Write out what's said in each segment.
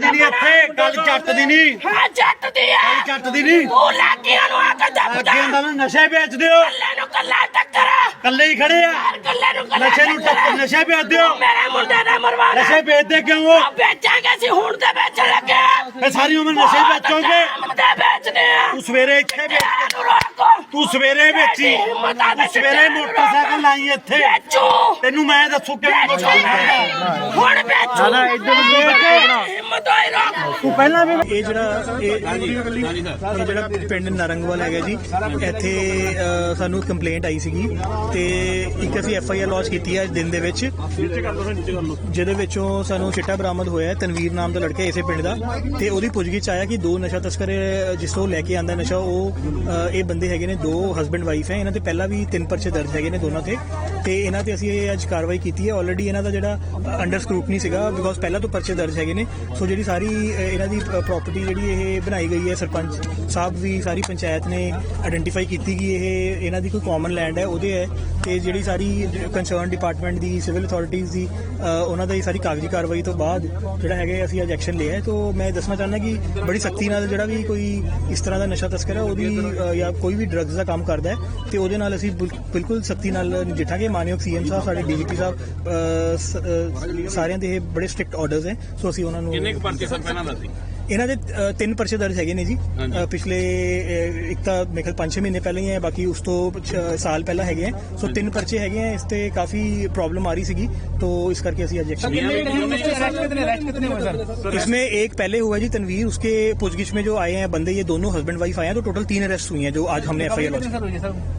ਦੀ ਨਹੀਂ ਇੱਥੇ ਗੱਲ ਜੱਟ ਦੀ। ਨਹੀਂ। ਹਾਂ ਜੱਟ ਦੀ ਆ। ਜੱਟ ਦੀ ਨਹੀਂ। ਤੂੰ ਲਾਗੀਆਂ ਨੂੰ ਆ ਕੇ ਦੱਬਦਾ ਅੱਗੇ ਹੁੰਦਾ ਨਾ ਨਸ਼ੇ ਵੇਚਦੇ ਹੋ ਕੱਲੇ ਨੂੰ ਕੱਲਾ ਟੱਕਰ। ਕੱਲੇ ਹੀ ਖੜੇ ਆ। ਕੱਲੇ ਨੂੰ ਕੱਲਾ ਨਸ਼ੇ ਨੂੰ ਟੱਕਰ। ਨਸ਼ੇ ਵੇਚਦੇ ਹੋ ਮੇਰੇ ਮੁੰਡੇ ਦਾ ਮਰਵਾਣਾ ਨਸ਼ੇ ਵੇਚਦੇ ਕਿਉਂ ਹੋ? ਆ ਵੇਚਾਂਗੇ ਸੀ ਹੁਣ ਤੇ ਵੇਚਣ ਲੱਗੇ। ਇਹ ਸਾਰੀ ਉਮਰ ਨਸ਼ੇ ਵੇਚੋਗੇ। ਤੇ ਵੇਚਦੇ ਆ। ਤੂੰ ਸਵੇਰੇ ਇੱਥੇ ਵੇਚ ਤੂੰ ਸਵੇਰੇ ਵੇਚੀ। ਤੂੰ ਸਵੇਰੇ ਮੋਟਰਸਾਈਕਲ ਲਾਈ ਇੱਥੇ। ਵੇਚੋ। ਤੈਨੂੰ ਮੈਂ ਦੱਸੂ ਕਿਵੇਂ ਬਚਾਉਂਦਾ ਹੁਣ ਵੇਚੋ। ਨਾ ਇੱਧਰ ਨੂੰ ਹਿੰਮਤ ਹੋਈ ਤੂੰ ਪਹਿਲਾਂ ਵੀ ਇਹ ਜਿਹੜਾ ਇਹ ਜਿਹੜਾ ਪਿੰਡ ਨਰੰਗਵਾਲ ਹੈਗਾ ਜੀ, ਇੱਥੇ ਸਾਨੂੰ ਕੰਪਲੇਂਟ ਆਈ ਸੀਗੀ ਤੇ ਇੱਕ ਅਸੀਂ ਐਫ ਆਈ ਆਰ ਲਾਂਚ ਕੀਤੀ ਹੈ ਅੱਜ ਦਿਨ ਦੇ ਵਿੱਚ। ਜਿਹਦੇ ਵਿੱਚੋਂ ਸਾਨੂੰ ਚਿੱਟਾ ਬਰਾਮਦ ਹੋਇਆ ਤਨਵੀਰ ਨਾਮ ਦਾ ਲੜਕਾ ਇਸੇ ਪਿੰਡ ਦਾ। ਤੇ ਉਹਦੀ ਪੁੱਛਗਿੱਛ ਆਇਆ ਕਿ ਦੋ ਨਸ਼ਾ ਤਸਕਰ ਜਿਸ ਤੋਂ ਲੈ ਕੇ ਆਂਦਾ ਨਸ਼ਾ, ਉਹ ਇਹ ਬੰਦੇ ਹੈਗੇ ਨੇ, ਦੋ ਹਸਬੰਡ ਵਾਈਫ ਹੈ। ਇਹਨਾਂ ਤੇ ਪਹਿਲਾਂ ਵੀ ਤਿੰਨ ਪਰਚੇ ਦਰਜ ਹੈਗੇ ਨੇ ਦੋਨਾਂ ਤੇ। ਤੇ ਇਹਨਾਂ ਤੇ ਅਸੀਂ ਇਹ ਅੱਜ ਕਾਰਵਾਈ ਕੀਤੀ ਹੈ। ਆਲਰੇਡੀ ਇਹਨਾਂ ਦਾ ਜਿਹੜਾ ਅੰਡਰ ਸਕਰੂਟਨੀ ਸੀਗਾ ਬਿਕੋਜ਼ ਪਹਿਲਾਂ ਤੋਂ ਪਰਚੇ ਦਰਜ ਹੈਗੇ ਨੇ। ਸੋ ਜਿਹੜੀ ਸਾਰੀ ਇਹਨਾਂ ਦੀ ਪ੍ਰਾਪਰਟੀ ਜਿਹੜੀ ਇਹ ਬਣਾਈ ਗਈ ਹੈ ਸਰਪੰਚ ਸਾਹਿਬ ਵੀ ਸਾਰੀ ਪੰਚਾਇਤ ਨੇ ਆਇਡੈਂਟੀਫਾਈ ਕੀਤੀ ਕਿ ਇਹ ਇਹਨਾਂ ਦੀ ਕੋਈ ਕਾਮਨ ਲੈਂਡ ਹੈ ਉਹਦੇ ਹੈ। ਤੇ ਜਿਹੜੀ ਸਾਰੀ ਕੰਸਰਨ ਡਿਪਾਰਟਮੈਂਟ ਦੀ ਸਿਵਲ ਅਥਾਰਟੀਆਂ ਦੀ ਉਹਨਾਂ ਦਾ ਇਹ ਸਾਰੀ ਕਾਗਜ਼ੀ ਕਾਰਵਾਈ ਤੋਂ ਬਾਅਦ ਜਿਹੜਾ ਹੈਗਾ ਅਸੀਂ ਅੱਜ ਐਕਸ਼ਨ ਲਿਆ ਹੈ। ਤੋਂ ਮੈਂ ਦੱਸਣਾ ਚਾਹੁੰਦਾ ਕਿ ਬੜੀ ਸਖਤੀ ਨਾਲ ਜਿਹੜਾ ਵੀ ਕੋਈ ਇਸ ਤਰ੍ਹਾਂ ਦਾ ਨਸ਼ਾ ਤਸਕਰ ਹੈ ਉਹਦੀ ਜਾਂ ਕੋਈ ਵੀ ਡਰੱਗਸ ਦਾ ਕੰਮ ਕਰਦਾ ਹੈ ਤੇ ਉਹਦੇ ਨਾਲ ਅਸੀਂ ਬਿਲ- ਬਿਲਕੁਲ ਸਖਤੀ ਨਾਲ ਨਜਿੱਠਾਂਗੇ ਮਾਨਯੋਗ ਸੀਐਮ ਸਾਹਿਬ ਸਾਡੇ ਡੀਜੀਪੀ ਸਾਹਿਬ ਅ, ਸ- ਸਾਰਿਆਂ ਦੇ ਇਹ ਬੜੇ ਸਟ੍ਰਿਕਟ ਆਰਡਰਸ ਹੈ ਸੋ ਅਸੀਂ ਉਹਨਾਂ ਨੂੰ ਕਿੰਨੇ ਕੁ ਪਰਚੇ ਸਰ ਪਹਿਲਾਂ ਦੱਸੀ ਇਹਨਾਂ ਦੇ ਅ, ਤਿੰਨ ਪਰਚੇ ਦਰਜ ਹੈਗੇ ਨੇ ਜੀ ਅ, ਪਿਛਲੇ ਅ, ਇੱਕ ਤਾਂ ਮੇਰੇ ਖਿਆਲ 5-6 ਮਹੀਨੇ ਪਹਿਲਾਂ ਹੀ ਹੈ ਬਾਕੀ ਉਸ ਤੋਂ ਛ- ਸਾਲ ਪਹਿਲਾਂ ਹੈਗੇ ਆ ਸੋ ਤਿੰਨ ਪਰਚੇ ਹੈਗੇ ਆ ਇਸ ਤੇ ਕਾਫੀ ਪ੍ਰੋਬਲਮ ਆ ਰਹੀ ਸੀਗੀ तो इस करके ਅਸੀਂ ਅੱਜ एक्शन इसमें एक पहले हुआ है जी तनवीर उसके पूछगिछ में जो आए हैं बंदे ये दोनों हस्बैंड वाइफ आए हैं तो टोटल तीन अरेस्ट हुई हैं जो आज हमने एफ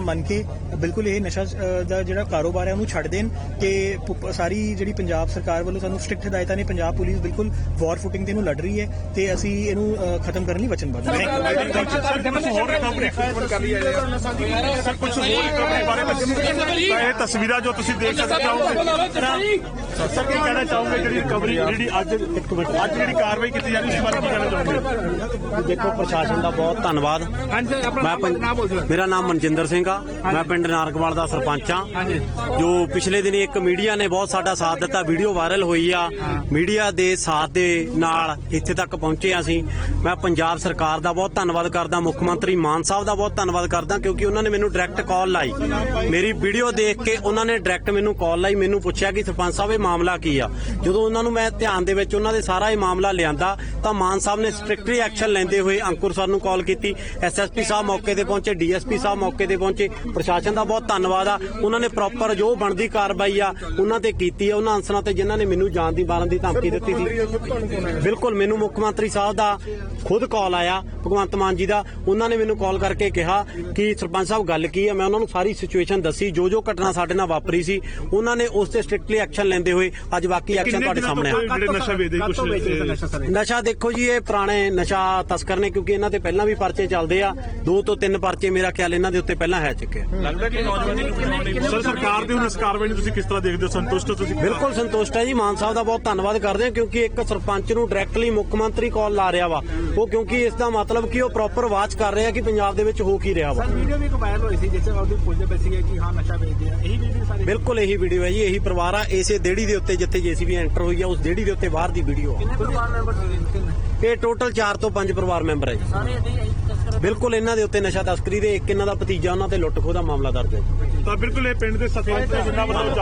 ਮੰਨ ਕੇ ਬਿਲਕੁਲ ਇਹ ਨਸ਼ਾ ਦਾ ਜਿਹੜਾ ਕਾਰੋਬਾਰ ਹੈ ਉਹਨੂੰ ਛੱਡ ਦੇਣ ਕਿ ਪ- ਸਾਰੀ ਜਿਹੜੀ ਪੰਜਾਬ ਸਰਕਾਰ ਵੱਲੋਂ ਸਾਨੂੰ ਸਟ੍ਰਿਕਟ ਹਦਾਇਤਾਂ ਨੇ ਪੰਜਾਬ ਪੁਲਿਸ ਬਿਲਕੁਲ ਵਾਰ ਫੁਟਿੰਗ ਤੇ ਇਹਨੂੰ ਲੜ ਰਹੀ ਹੈ ਤੇ ਅਸੀਂ ਇਹਨੂੰ ਖਤਮ ਕਰਨ ਲਈ ਵਚਨਬੱਧ ਹਾਂ। ਕੁਝ ਹੋਰ ਰਿਕਵਰੀ ਬਾਰੇ ਇਹ ਤਸਵੀਰਾਂ ਜੋ ਤੁਸੀਂ ਦੇਖ ਸਕਦੇ ਹੋ ਸਰ ਕੀ ਕਹਿਣਾ ਚਾਹੋਗੇ ਜਿਹੜੀ ਰਿਕਵਰੀ ਜਿਹੜੀ ਅੱਜ ਅੱਜ ਜਿਹੜੀ ਕਾਰਵਾਈ ਕੀਤੀ ਜਾ ਰਹੀ ਉਸ ਬਾਰੇ ਕੀ ਕਹਿਣਾ ਚਾਹੋਗੇ? ਦੇਖੋ ਪ੍ਰਸ਼ਾਸਨ ਦਾ ਬਹੁਤ ਧੰਨਵਾਦ। ਮੈਂ ਮੇਰਾ ਨਾਮ ਮਨਜਿੰਦਰ ਸਿੰਘ ਆ। ਮੈਂ ਪਿੰਡ ਨਾਰਕਵਾਲ ਦਾ ਸਰਪੰਚ ਆ। ਜੋ ਪਿਛਲੇ ਦਿਨੀ ਇੱਕ ਮੀਡੀਆ ਨੇ ਬਹੁਤ ਸਾਡਾ ਸਾਥ ਦਿੱਤਾ ਵੀਡੀਓ ਵਾਇਰਲ ਹੋਈ ਆ। ਮੀਡੀਆ ਦੇ ਸਾਥ ਦੇ ਨਾਲ ਇੱਥੇ ਤੱਕ ਪਹੁੰਚੇ ਆ ਅਸੀਂ। ਮੈਂ ਪੰਜਾਬ ਸਰਕਾਰ ਦਾ ਬਹੁਤ ਧੰਨਵਾਦ ਕਰਦਾ ਮੁੱਖ ਮੰਤਰੀ ਮਾਨ ਸਾਹਿਬ ਦਾ ਬਹੁਤ ਧੰਨਵਾਦ ਕਰਦਾ ਕਿਉਂਕਿ ਉਹਨਾਂ ਨੇ ਮੈਨੂੰ ਡਾਇਰੈਕਟ ਕਾਲ ਲਾਈ। ਮੇਰੀ ਵੀਡੀਓ ਦੇਖ ਕੇ ਉਹਨਾਂ ਨੇ ਡਾਇਰੈਕਟ ਮੈਨੂੰ ਕਾਲ ਲਾਈ ਮੈਨੂੰ ਪੁੱਛਿਆ ਕਿ ਸਰਪੰਚ ਸਾਹਿਬ ਇਹ ਮਾਮਲਾ ਕੀ ਆ? ਜਦੋਂ ਉਹਨਾਂ ਨੂੰ ਮੈਂ ਧਿਆਨ ਦੇ ਵਿੱਚ ਉਹਨਾਂ ਦੇ ਸਾਰਾ ਇਹ ਮਾਮਲਾ ਲਿਆਂਦਾ ਤਾਂ ਮਾਨ ਸਾਹਿਬ ਨੇ ਸਟ੍ਰਿਕਟਲੀ ਐਕਸ਼ਨ ਲੈਂਦੇ ਹੋਏ ਅੰਕੁਰ ਸਰ ਨੂੰ ਕਾਲ ਕੀਤੀ। ਐਸਐਸਪੀ ਸਾਹਿਬ ਮੌਕੇ ਤੇ ਪਹੁੰਚੇ ਡੀਐਸਪੀ ਸਾਹਿਬ ਮੌਕੇ ਤੇ ਪਹੁੰਚੇ। ਪ੍ਰਸ਼ਾਸਨ ਦਾ ਬਹੁਤ ਧੰਨਵਾਦ ਆ। ਉਹਨਾਂ ਨੇ ਪ੍ਰੋਪਰ ਜੋ ਬਣਦੀ ਕਾਰਵਾਈ ਆ ਉਹਨਾਂ ਤੇ ਕੀਤੀ ਆ। ਉਹਨਾਂ ਅਨਸਰਾਂ ਤੇ ਜਿਨ੍ਹਾਂ ਨੇ ਮੈਨੂੰ ਜਾਨ ਦੀ ਮਾਰਨ ਦੀ ਧਮਕੀ ਦਿੱਤੀ ਸੀ। ਬਿਲਕੁਲ ਮੈਨੂੰ ਮੁੱਖ ਮੰਤਰੀ ਸਾਹਿਬ ਦਾ ਖੁਦ ਕਾਲ ਆਇਆ ਭਗਵੰਤ ਮਾਨ ਜੀ ਦਾ। ਉਹਨਾਂ ਨੇ ਮੈਨੂੰ ਕਾਲ ਕਰਕੇ ਕਿਹਾ ਕਿ ਸਰਪੰਚ ਸਾਹਿਬ ਗੱਲ ਕੀ ਹੈ ਮੈਂ ਉਹਨਾਂ ਨੂੰ ਸਾਰੀ ਸਿਚੁਏਸ਼ਨ ਦੱਸੀ। ਜੋ ਜੋ ਘਟਨਾ ਸਾਡੇ ਨਾਲ ਵਾਪਰੀ ਸੀ ਉਹਨਾਂ ਨੇ ਉਸ ਤੇ ਸਟ੍ਰਿਕਟਲੀ ਐਕਸ਼ਨ ਲੈਂਦੇ ਹੋਏ ਅੱਜ ਬਾਕੀ ਐਕਸ਼ਨ ਤੁਹਾਡੇ ਸਾਹਮਣੇ ਆ। ਜਿਹੜੇ ਨਸ਼ਾ ਦੇਖੋ ਜੀ ਇਹ ਪੁਰਾਣੇ ਨਸ਼ਾ ਤਸਕਰ ਨੇ ਕਿਉਂਕਿ ਇਹਨਾਂ ਤੇ ਪਹਿਲਾਂ ਵੀ ਪਰਚੇ ਚੱਲਦੇ ਆ। ਦੋ ਤੋਂ ਤਿੰਨ ਪਰਚੇ ਮੇਰਾ ਖਿਆਲ ਇਹਨਾਂ ਦੇ ਉੱਤੇ ਪਹਿਲਾਂ ਹੈ ਚੁੱਕੇ ਆ। ਲੱਗਦਾ ਕਿ ਨੌਜਵਾਨੀ ਨੂੰ ਬਣਾਉਣੀ ਸਰ ਸਰਕਾਰ ਦੇ ਹੁਣ ਇਸ ਕਾਰਵਾਈ ਨੂੰ ਤੁਸੀਂ ਕਿਸ ਤਰ੍ਹਾਂ ਦੇਖਦੇ ਹੋ? ਸੰਤੁਸ਼ਟ ਹੋ ਤੁਸੀਂ? ਬਿਲਕੁਲ ਸੰਤੁਸ਼ਟ ਹੈ ਜੀ। ਮਾਨ ਸਾਹਿਬ ਦਾ ਬਹੁਤ ਧੰਨਵਾਦ ਕਰਦੇ ਹਾਂ ਕਿਉਂਕਿ ਇੱਕ ਸਰਪੰਚ ਨੂੰ ਡਾਇਰੈਕਟਲੀ ਮੁੱਖ ਮੰਤਰੀ ਕਾਲ ਲਾ ਰਿਹਾ ਵਾ। ਉਹ ਕਿਉਂਕਿ ਇਸ ਦਾ ਮਤਲਬ ਕਿ ਉਹ ਪ੍ਰੋਪਰ ਵਾਚ ਕਰ ਰਿਹਾ ਕਿ ਪੰਜਾਬ ਦੇ ਵਿੱਚ ਹੋ ਕੀ ਰਿਹਾ ਵਾ। ਵੀਡੀਓ ਵੀ ਇੱਕ ਵਾਇਰਲ ਹੋਈ ਸੀ ਜਿੱਥੇ ਉਹਦੇ ਪੁੱਛਦੇ ਪਏ ਸੀਗੇ ਕਿ ਹਾਂ ਨਸ਼ਾ ਵੇਚਦੇ ਆ। ਇਹੀ ਵੀਡੀਓ ਸਾਰੀ ਬਿਲਕੁਲ ਇਹੀ ਵੀਡੀਓ ਹੈ ਜੀ ਇਹੀ ਪਰਿਵਾਰ ਆ। ਇਸੇ ਦੇੜੀ ਦੇ ਉੱਤੇ ਜਿੱਥੇ ਜੀਸੀਬੀ ਐਂਟਰ ਹੋਈ ਆ ਉਸ ਦੇੜੀ ਦੇ ਉੱਤੇ ਬਾਹਰ ਦੀ ਵੀਡੀਓ ਆ। ਪਰਿਵਾਰ ਮੈਂਬਰ ਸੀ ਇਹ ਟੋਟਲ 4 ਤੋਂ 5 ਪਰਿਵਾਰ ਮੈਂਬਰ ਹੈ ਜੀ। ਸਾਰੇ ਬਿਲਕੁਲ ਇਹਨਾਂ ਦੇ ਉੱਤੇ ਨਸ਼ਾ ਤਸਕਰੀ ਦੇ ਇੱਕ ਇਹਨਾਂ ਦਾ ਭਤੀਜਾ ਉਹਨਾਂ ਤੇ ਲੁੱਟ ਖੋਹ ਦਾ ਮਾਮਲਾ ਦਰਜ ਹੈ ਜੀ। ਤਾਂ ਬਿਲਕੁਲ ਇਹ ਪਿੰਡ ਦੇ ਸਰਪੰਚ ਦਾ ਜਿੰਨਾ ਮਤਲਬ